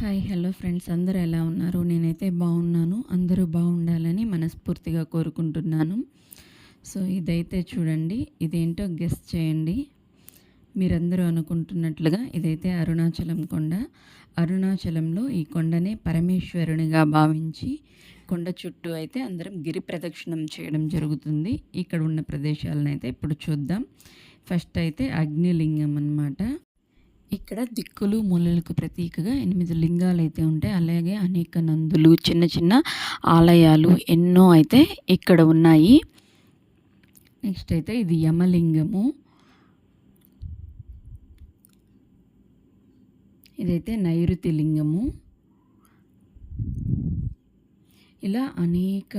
Hi hello friends. అందరూ ఎలా ఉన్నారు? నేనైతే బాగున్నాను. అందరూ బాగుండాలని మనస్ఫూర్తిగా కోరుకుంటున్నాను. సో ఇదైతే చూడండి. ఇదేంటో గెస్ట్ చేయండి. మీరందరూ అనుకుంటున్నట్లుగా ఇదైతే అరుణాచలం కొండ. అరుణాచలంలో ఈ కొండనే పరమేశ్వరునిగా భావించి కొండ చుట్టూ అయితే అందరం గిరి ప్రదక్షిణం చేయడం జరుగుతుంది. ఇక్కడ ఉన్న ప్రదేశాలను అయితే ఇప్పుడు చూద్దాం. ఫస్ట్ అయితే అగ్నిలింగం అనమాట ఇక్కడ దిక్కులు మూలలకు ప్రతీకగా ఎనిమిది లింగాలు అయితే ఉంటాయి. అలాగే అనేక నందులు చిన్న చిన్న ఆలయాలు ఎన్నో అయితే ఇక్కడ ఉన్నాయి. నెక్స్ట్ అయితే ఇది యమలింగము. ఇదైతే నైరుతి లింగము. ఇలా అనేక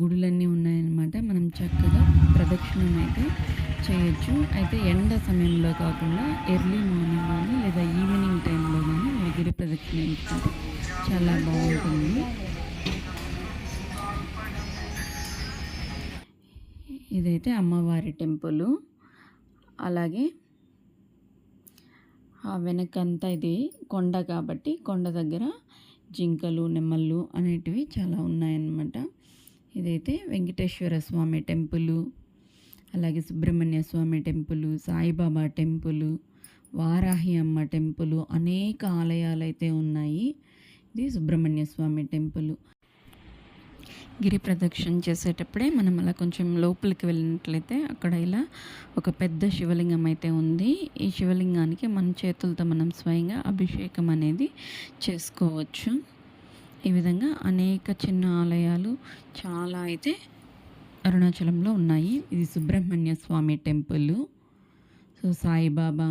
గుడులన్నీ ఉన్నాయన్నమాట. మనం చక్కగా ప్రదక్షిణం అయితే చేయొచ్చు. అయితే ఎండ సమయంలో కాకుండా ఎర్లీ మార్నింగ్ కానీ లేదా ఈవినింగ్ టైంలో కానీ గిరి ప్రదక్షిణ చాలా బాగుంటుంది. ఇదైతే అమ్మవారి టెంపుల్. అలాగే ఆ వెనకంతా ఇది కొండ కాబట్టి కొండ దగ్గర జింకలు నెమ్మళ్ళు అనేటివి చాలా ఉన్నాయన్నమాట. ఇదైతే వెంకటేశ్వర స్వామి టెంపుల్ అలాగే Subrahmanya Swami temple Saibaba temple Varahi Amma temple అనేక ఆలయాలు అయితే ఉన్నాయి. ఇది సుబ్రహ్మణ్య స్వామి టెంపుల్. గిరి ప్రదక్షిణ చేసేటప్పుడే మనం అలా కొంచెం లోపలికి వెళ్ళినట్లయితే అక్కడ ఇలా ఒక పెద్ద శివలింగం అయితే ఉంది. ఈ శివలింగానికి మన చేతులతో మనం స్వయంగా అభిషేకం అనేది చేసుకోవచ్చు. ఈ విధంగా అనేక చిన్న ఆలయాలు చాలా అయితే అరుణాచలంలో ఉన్నాయి. ఇది సుబ్రహ్మణ్య స్వామి టెంపుల్ సో సాయిబాబా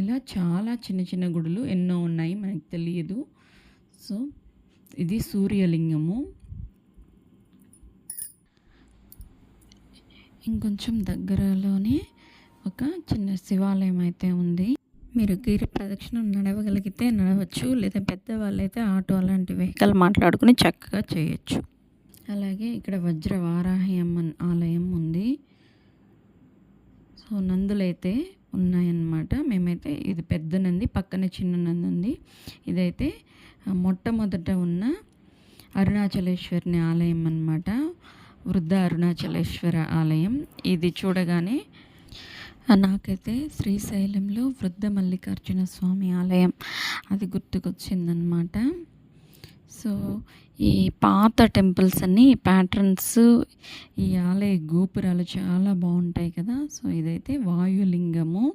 ఇలా చాలా చిన్న చిన్న గుడులు ఎన్నో ఉన్నాయి మనకు తెలియదు. సో ఇది సూర్యలింగము. ఇంకొంచెం దగ్గరలోనే ఒక చిన్న శివాలయం అయితే ఉంది. మీరు గిరి ప్రదక్షిణ నడవగలిగితే నడవచ్చు లేదా పెద్దవాళ్ళైతే ఆటో అలాంటి వెహికల్ మాట్లాడుకుని చక్కగా చేయొచ్చు. అలాగే ఇక్కడ వజ్ర వారాహి ఆలయం ఉంది. సో నందులైతే ఉన్నాయన్నమాట. మేమైతే ఇది పెద్ద నంది పక్కన చిన్న నంది ఉంది. ఇదైతే మొట్టమొదట ఉన్న అరుణాచలేశ్వరిని ఆలయం అన్నమాట. వృద్ధ అరుణాచలేశ్వర ఆలయం. ఇది చూడగానే నాకైతే శ్రీశైలంలో వృద్ధ మల్లికార్జున స్వామి ఆలయం అది గుర్తుకొచ్చిందనమాట సో ఈ పాత టెంపుల్స్ అన్నీ ప్యాటర్న్స్ ఈ ఆలయ గోపురాలు చాలా బాగుంటాయి కదా. సో ఇదైతే వాయులింగము.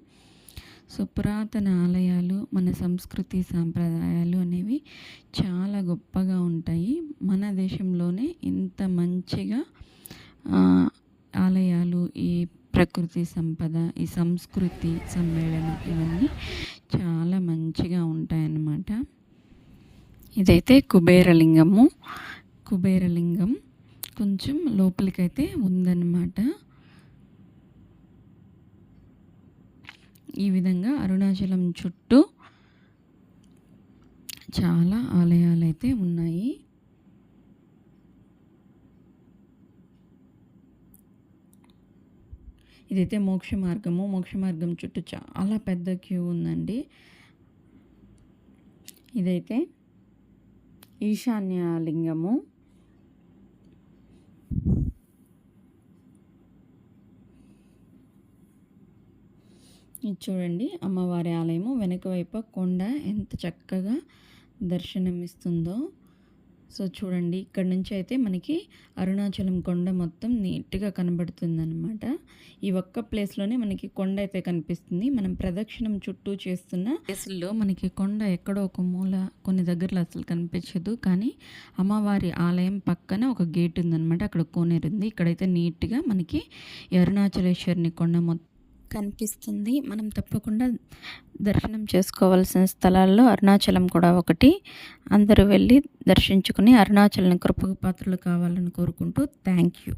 సో పురాతన ఆలయాలు మన సంస్కృతి సాంప్రదాయాలు అనేవి చాలా గొప్పగా ఉంటాయి. మన దేశంలోనే ఇంత మంచిగా ఆలయాలు ఈ ప్రకృతి సంపద ఈ సంస్కృతి సమ్మేళనం ఇవన్నీ చాలా మంచిగా ఉంటాయన్నమాట. ఇదైతే కుబేరలింగము. కుబేరలింగం కొంచెం లోపలికైతే ఉందన్నమాట. ఈ విధంగా అరుణాచలం చుట్టూ చాలా ఆలయాలు అయితే ఉన్నాయి. ఇదైతే మోక్ష మార్గము మోక్ష మార్గం చుట్టూ చాలా పెద్ద క్యూ ఉందండి. ఇదైతే ఈశాన్య లింగము ఇది చూడండి అమ్మవారి ఆలయము వెనుక వైపు కొండ ఎంత చక్కగా దర్శనమిస్తుందో. సో చూడండి ఇక్కడ నుంచి అయితే మనకి అరుణాచలం కొండ మొత్తం నీట్గా కనబడుతుందన్నమాట. ఈ ఒక్క ప్లేస్లోనే మనకి కొండ అయితే కనిపిస్తుంది. మనం ప్రదక్షిణం చుట్టూ చేస్తున్న ప్లేసుల్లో మనకి కొండ ఎక్కడో ఒక మూల కొన్ని దగ్గరలో అసలు కనిపించదు. కానీ అమ్మవారి ఆలయం పక్కన ఒక గేట్ ఉందన్నమాట. అక్కడ కోనేరు ఉంది. ఇక్కడైతే నీట్గా మనకి అరుణాచలేశ్వరిని కొండ మొత్తం కనిపిస్తుంది. మనం తప్పకుండా దర్శనం చేసుకోవాల్సిన స్థలాల్లో అరుణాచలం కూడా ఒకటి. అందరూ వెళ్ళి దర్శించుకుని అరుణాచలం కృపకు పాత్రలు కావాలని కోరుకుంటూ థ్యాంక్ యూ